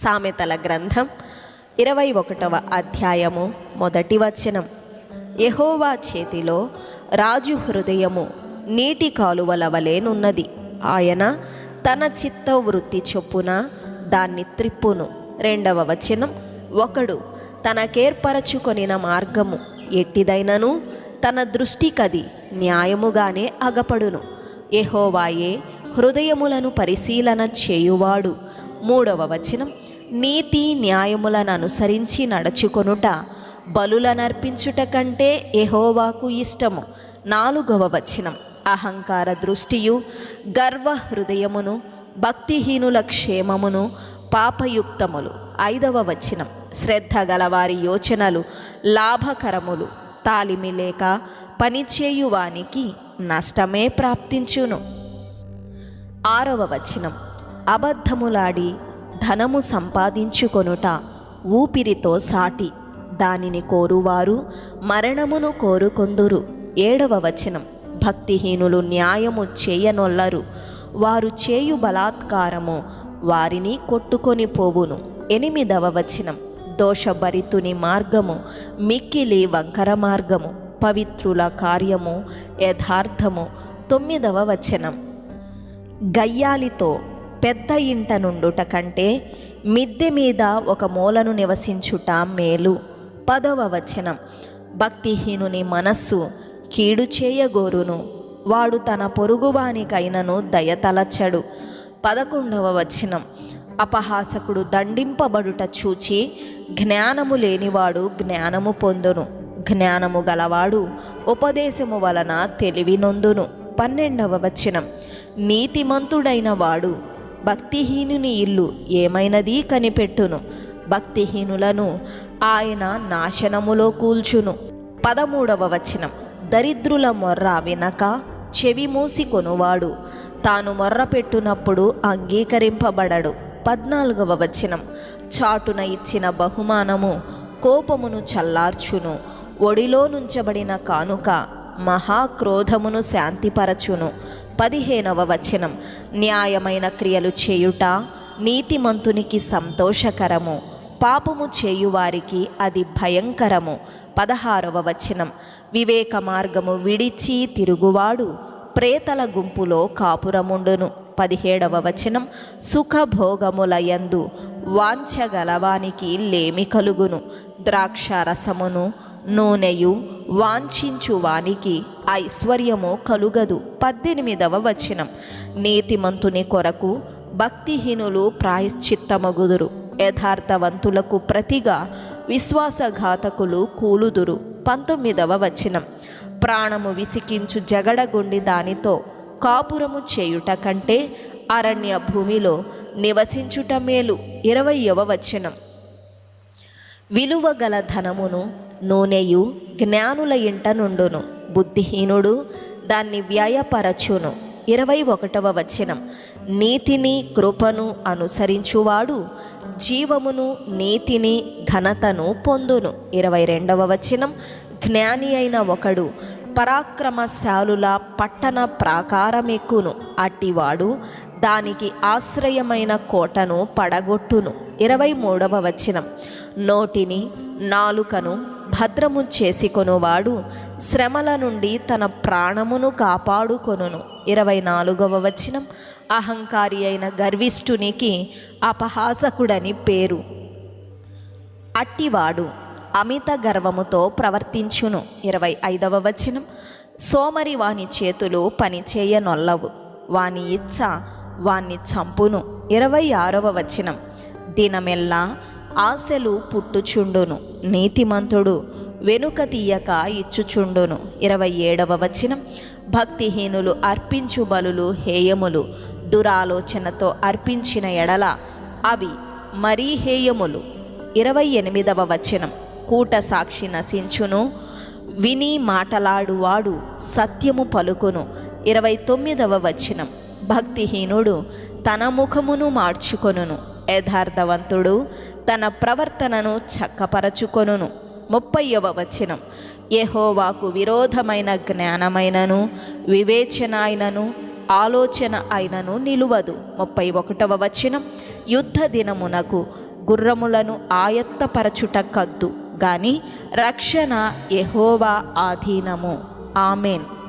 సామెతల గ్రంథం ఇరవై ఒకటవ అధ్యాయము మొదటి వచనం. యహోవా చేతిలో రాజు హృదయము నీటి కాలువల వలెనున్నది ఆయన తన చిత్త వృత్తి చొప్పున దాన్ని త్రిప్పును. రెండవ వచనం ఒకడు తనకేర్పరచుకొనిన మార్గము ఎట్టిదైనను తన దృష్టికది న్యాయముగానే అగపడును. ఎహోవాయే హృదయములను పరిశీలన చేయువాడు. మూడవ వచనం నీతి న్యాయములను అనుసరించి నడుచుకొనుట బలులనర్పించుట కంటే ఎహోవాకు ఇష్టము. నాలుగవ వచనం. అహంకార దృష్టియు గర్వ హృదయమును భక్తిహీనుల క్షేమమును పాపయుక్తములు. ఐదవ వచనం. శ్రద్ధ గలవారి యోచనలు లాభకరములు. తాలిమి లేక పనిచేయువానికి నష్టమే ప్రాప్తించును. ఆరవ వచనం. అబద్ధములాడి ధనము సంపాదించుకొనుట ఊపిరితో సాటి దానిని కోరువారు మరణమును కోరుకొందురు. ఏడవ వచనం భక్తిహీనులు న్యాయము చేయనొల్లరు. వారు చేయు బలాత్కారము వారిని కొట్టుకొని పోవును. ఎనిమిదవ వచనం దోషభరితుని మార్గము మిక్కిలి వంకర మార్గము పవిత్రుల కార్యము యథార్థము. తొమ్మిదవ వచనం గయ్యాలితో పెద్ద ఇంట నుండుట కంటే మిద్దె మీద ఒక మూలను నివసించుట మేలు. పదవ వచనం. భక్తిహీనుని మనస్సు కీడు చేయగోరును. వాడు తన పొరుగువానికైనను దయతలచడు. పదకొండవ వచనం. అపహాసకుడు దండింపబడుట చూచి జ్ఞానము లేనివాడు జ్ఞానము పొందును. జ్ఞానము గలవాడు ఉపదేశము వలన తెలివి నొందును. పన్నెండవ వచనం. నీతిమంతుడైన వాడు భక్తిహీనుని ఇల్లు ఏమైనది కనిపెట్టును? భక్తిహీనులను ఆయన నాశనములో కూల్చును. పదమూడవ వచనం. దరిద్రుల మొర్ర వినక చెవి మూసి కొనువాడు. తాను మొర్ర పెట్టునప్పుడు అంగీకరింపబడడు. పద్నాలుగవ వచనం. చాటున ఇచ్చిన బహుమానము కోపమును చల్లార్చును. ఒడిలో నుంచబడిన కానుక మహాక్రోధమును శాంతిపరచును. పదిహేనవ వచనం. న్యాయమైన క్రియలు చేయుట నీతిమంతునికి సంతోషకరము. పాపము చేయువారికి అది భయంకరము. పదహారవ వచనం. వివేక మార్గము విడిచి తిరుగువాడు ప్రేతల గుంపులో కాపురముండును. పదిహేడవ వచనం. సుఖభోగములయందు వాంఛగలవానికి లేమి కలుగును. ద్రాక్షారసమును నూనెయు వాంఛించువానికి ఐశ్వర్యము కలుగదు. పద్దెనిమిదవ వచనం. నీతిమంతుని కొరకు భక్తిహీనులు ప్రాయశ్చిత్తమగుదురు. యథార్థవంతులకు ప్రతిగా విశ్వాసఘాతకులు కూలుదురు. పంతొమ్మిదవ వచనం. ప్రాణము విసికించు జగడగుండి దానితో కాపురము చేయుట కంటే అరణ్య భూమిలో నివసించుట మేలు. ఇరవయవ వచనం. విలువ గల ధనమును నూనెయు జ్ఞానుల ఇంట నుండును బుద్ధిహీనుడు దాన్ని వ్యయపరచును. ఇరవై ఒకటవ వచనం. నీతిని కృపను అనుసరించువాడు జీవమును నీతిని ఘనతను పొందును. ఇరవై రెండవ వచనం. జ్ఞాని అయిన ఒకడు పరాక్రమశాలుల పట్టణ ప్రాకారమెక్కును. అట్టివాడు దానికి ఆశ్రయమైన కోటను పడగొట్టును. ఇరవై మూడవ వచనం. నోటిని నాలుకను భద్రము చేసుకొనువాడు శ్రమల నుండి తన ప్రాణమును కాపాడుకొనును. ఇరవై నాలుగవ వచనం అహంకారి అయిన గర్విష్ఠునికి అపహాసకుడని పేరు. అట్టివాడు అమిత గర్వముతో ప్రవర్తించును. ఇరవై ఐదవ వచనం సోమరి వాని చేతులు పనిచేయనొల్లవు. వాని ఇచ్చ వాణ్ణి చంపును. ఇరవై ఆరవ వచనం దినమెల్లా ఆశలు పుట్టుచుండును. నీతిమంతుడు వెనుక తీయక ఇచ్చుచుండును. ఇరవై ఏడవ వచనం. భక్తిహీనులు అర్పించు బలులు హేయములు. దురాలోచనతో అర్పించిన ఎడల అవి మరీ హేయములు. ఇరవై ఎనిమిదవ వచనం. కూట సాక్షి నశించును. విని మాటలాడువాడు సత్యము పలుకును. ఇరవై తొమ్మిదవ వచనం. భక్తిహీనుడు తన ముఖమును మార్చుకొనును. యథార్థవంతుడు తన ప్రవర్తనను చక్కపరచుకొనును. ముప్పైవ వచనం. యహోవాకు విరోధమైన జ్ఞానమైనను వివేచన అయినను ఆలోచన అయినను నిలువదు. ముప్పై ఒకటవ వచనం. యుద్ధ దినమునకు గుర్రములను ఆయత్తపరచుట కద్దు గాని రక్షణ యహోవా ఆధీనము. ఆమెన్.